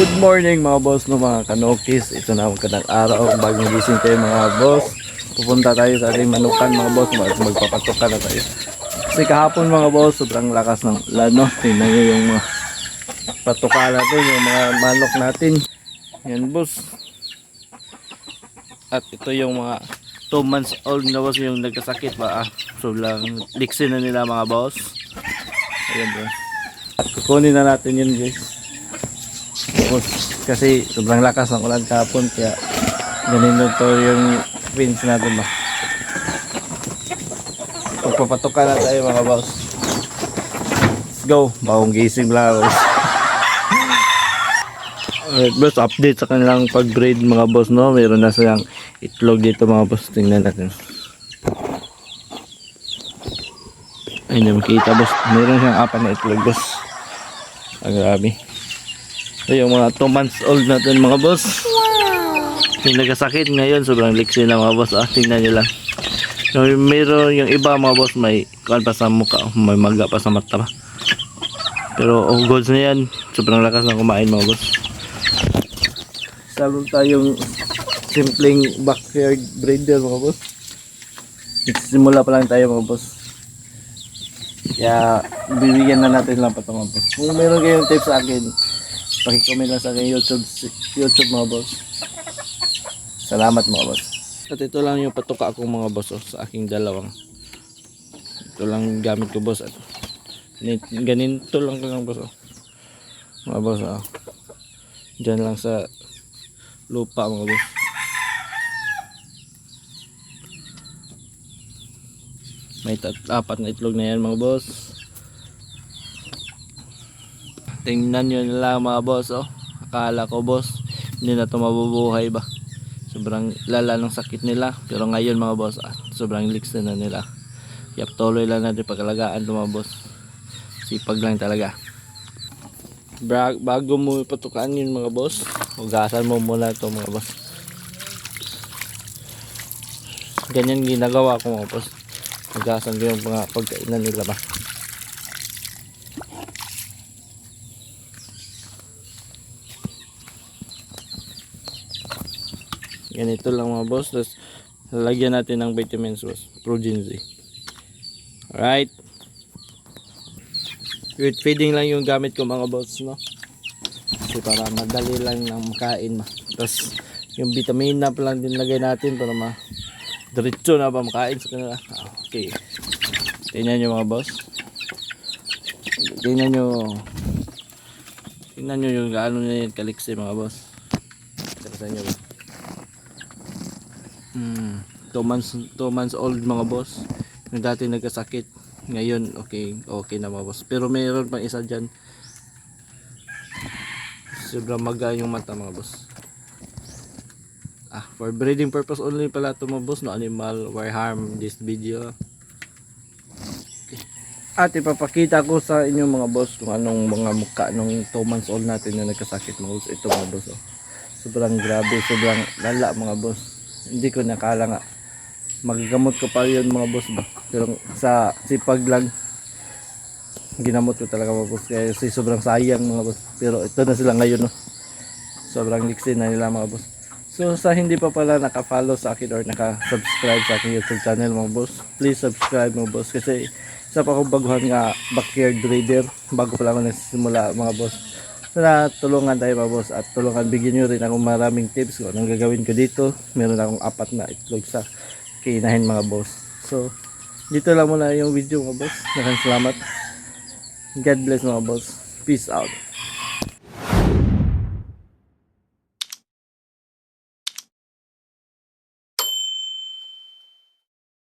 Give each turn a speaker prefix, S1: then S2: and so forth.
S1: Good morning mga boss no mga kanokis. Ito na ang kanang araw. Bagong gising tayo mga boss. Pupunta tayo sa ating manukan mga boss. Mag magpapatukan na tayo. Kasi kahapon mga boss, sobrang lakas ng lano. Tingnan nyo yung mga patuka natin, yung mga manok natin. Yan boss. At ito yung mga 2 months old na boss yung nagkasakit ba. Ah, sobrang liksi na nila mga boss. Ayan boss. At kukunin na natin yun guys. Tapos, kasi sobrang lakas ng ulan kahapon kaya ganito to yung pins natin ba. Pagpapatukan na tayo mga boss. Let's go. Bagong gising lang ako. Alright boss, update sa kanilang pag-breed mga boss no. Meron na silang itlog dito mga boss. Tingnan natin. Ay, hindi makita boss. Meron siyang apat na itlog boss. Ang grabe. Ito yung mga 2 months old natin mga boss. Yung nagkasakit ngayon, sobrang liksi na mga boss. Ah, tingnan nyo lang. Yung, meron yung iba mga boss, may kuan pa sa mukha, may maga pa sa mata pa. Pero oh, goods na yan, sobrang lakas na kumain mga boss. Salon tayong simpleng backyard breeder mga boss. Simula pa lang tayo mga boss. Kaya bibigyan na natin lang pa ito mga boss. Kung meron kayong tips sa akin, pakicomment lang sa akin YouTube, YouTube mga boss. Salamat mga boss. At ito lang yung patuka akong mga boss oh, sa aking dalawang. Ito lang gamit ko boss. At ganit- ganito lang lang boss oh. Mga boss oh. Diyan lang sa lupa mga boss. May tat apat na itlog na yan mga boss. Tingnan nyo nila mga boss oh. Akala ko boss, hindi na ito mabubuhay ba. Sobrang lala ng sakit nila. Pero ngayon mga boss, ah, sobrang liks na nila. Kaya tuloy lang natin pagkalagaan ito mga boss. Sipag lang talaga. Bra bago mo patukan yun mga boss, hugasan mo muna ito mga boss. Ganyan ginagawa ko mga boss. Hugasan ko yung mga pagkainan nila ba. Ganito lang mga boss. Tapos lalagyan natin ng vitamins boss. Protein Z. Alright. With feeding lang yung gamit ko mga boss no. Kasi para madali lang ng makain ma. Tapos yung vitamina pa lang din lagay natin para ma diretso na ba makain sa kanila. Okay. Tingnan nyo mga boss. Tingnan nyo. Tingnan nyo yung gaano na yung kaliksi mga boss. Tara sa inyo ba? Hmm, 2 months, 2 months old mga boss. Yung dati nagkasakit. Ngayon, okay, okay na mga boss. Pero mayroon pang isa dyan. Sobrang maga yung mata mga boss. Ah, for breeding purpose only pala ito mga boss. No animal were harm this video. Okay. At ipapakita ko sa inyo mga boss kung anong mga mukha nung 2 months old natin na nagkasakit mga boss. Ito mga boss. Oh. Sobrang grabe, sobrang lala mga boss hindi ko nakala nga. Magagamot ko pa yun mga boss pero sa sipag lang ginamot ko talaga mga boss. Kasi sobrang sayang mga boss. Pero ito na sila ngayon no? Sobrang liksi na nila mga boss. So sa hindi pa pala naka-follow sa akin or naka-subscribe sa aking youtube channel mga boss please subscribe mga boss. Kasi isa pa akong baguhan nga backyard breeder bago pa lang ako nagsisimula mga boss sana tulungan tayo mga boss at tulungan bigyan nyo rin akong maraming tips kung anong gagawin ko dito. Meron akong apat na itlog sa kainahin mga boss. So dito lang muna yung video mga boss. Maraming salamat. God bless mga boss. Peace out